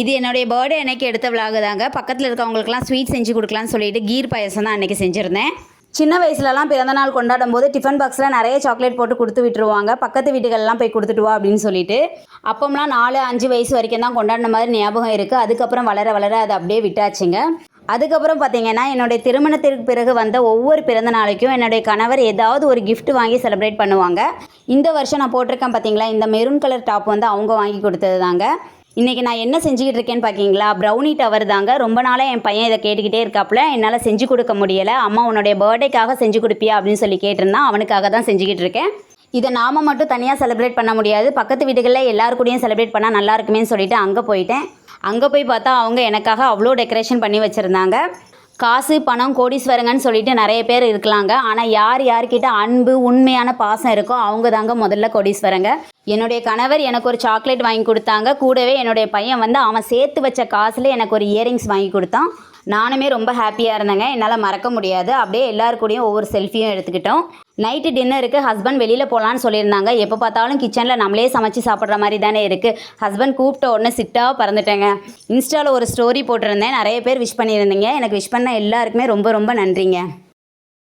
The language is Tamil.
இது என்னுடைய பர்த்டே அன்னைக்கு எடுத்த விலாகு தாங்க. பக்கத்தில் இருக்கவங்களுக்குலாம் ஸ்வீட் செஞ்சு கொடுக்கலான்னு சொல்லிட்டு கீர் பாயசம் தான் அன்றைக்கி செஞ்சுருந்தேன். சின்ன வயசுலலாம் பிறந்த நாள் கொண்டாடும் போது டிஃபன் பாக்ஸில் நிறைய சாக்லேட் போட்டு கொடுத்து விட்டுருவாங்க. பக்கத்து வீட்டுகள்லாம் போய் கொடுத்துட்டு வா அப்படின்னு சொல்லிட்டு. அப்போம்லாம் நாலு அஞ்சு வயசு வரைக்கும் தான் கொண்டாடின மாதிரி ஞாபகம் இருக்குது அதுக்கப்புறம் வளர வளர அதை அப்படியே விட்டாச்சுங்க. அதுக்கப்புறம் பார்த்தீங்கன்னா என்னுடைய திருமணத்திற்கு பிறகு வந்த ஒவ்வொரு பிறந்த நாளைக்கும் என்னுடைய கணவர் ஏதாவது ஒரு கிஃப்ட் வாங்கி செலிப்ரேட் பண்ணுவாங்க. இந்த வருஷம் நான் போட்டிருக்கேன் பார்த்தீங்களா இந்த மெரூன் கலர் டாப் வந்து அவங்க வாங்கி கொடுத்தது தாங்க. இன்றைக்கி நான் என்ன செஞ்சுக்கிட்டு இருக்கேன்னு பார்க்கிங்களா ப்ரௌனி டவர் தாங்க. ரொம்ப நாளாக என் பையன் இதை கேட்டுக்கிட்டே இருக்காப்புல. என்னால் செஞ்சு கொடுக்க முடியலை. அம்மா உன்னுடைய பர்த்டேக்காக செஞ்சு கொடுப்பியா? அப்படின்னு சொல்லி கேட்டிருந்தான் அவனுக்காக தான் செஞ்சுக்கிட்டு இருக்கேன். இதை நாம மட்டும் தனியாக செலிப்ரேட் பண்ண முடியாது. பக்கத்து வீடுகளில் எல்லாரு கூடயும் செலிப்ரேட் பண்ணால் நல்லா இருக்குமேன்னு சொல்லிட்டு அங்கே போயிட்டேன். அங்கே போய் பார்த்தா அவங்க எனக்காக அவ்வளோ டெக்கரேஷன் பண்ணி வச்சுருந்தாங்க. காசு பணம் கோடீஸ்வரங்கன்னு சொல்லிட்டு நிறைய பேர் இருக்கலாங்க. ஆனால் யார் யார்கிட்ட அன்பு உண்மையான பாசம் இருக்கோ அவங்க தாங்க முதல்ல கோடீஸ்வரங்க. என்னுடைய கணவர் எனக்கு ஒரு சாக்லேட் வாங்கி கொடுத்தாங்க. கூடவே என்னுடைய பையன் வந்து அவன் சேர்த்து வச்ச காசில் எனக்கு ஒரு இயரிங்ஸ் வாங்கி கொடுத்தான். நானுமே ரொம்ப ஹாப்பியாக இருந்தேங்க. என்னால் மறக்க முடியாது. அப்படியே எல்லாருக்கூடையும் ஒவ்வொரு செல்ஃபியும் எடுத்துக்கிட்டோம். நைட்டு டின்னருக்கு ஹஸ்பண்ட் வெளியில் போகலான்னு சொல்லியிருந்தாங்க. எப்போ பார்த்தாலும் கிச்சனில் நம்மளே சமைச்சு சாப்பிட்ற மாதிரி தானே இருக்குது ஹஸ்பண்ட் கூப்பிட்ட உடனே சிட்டாக பறந்துட்டேங்க. இன்ஸ்டாவில் ஒரு ஸ்டோரி போட்டிருந்தேன். நிறைய பேர் விஷ் பண்ணியிருந்தீங்க. எனக்கு விஷ் பண்ண எல்லாருக்குமே ரொம்ப ரொம்ப நன்றிங்க.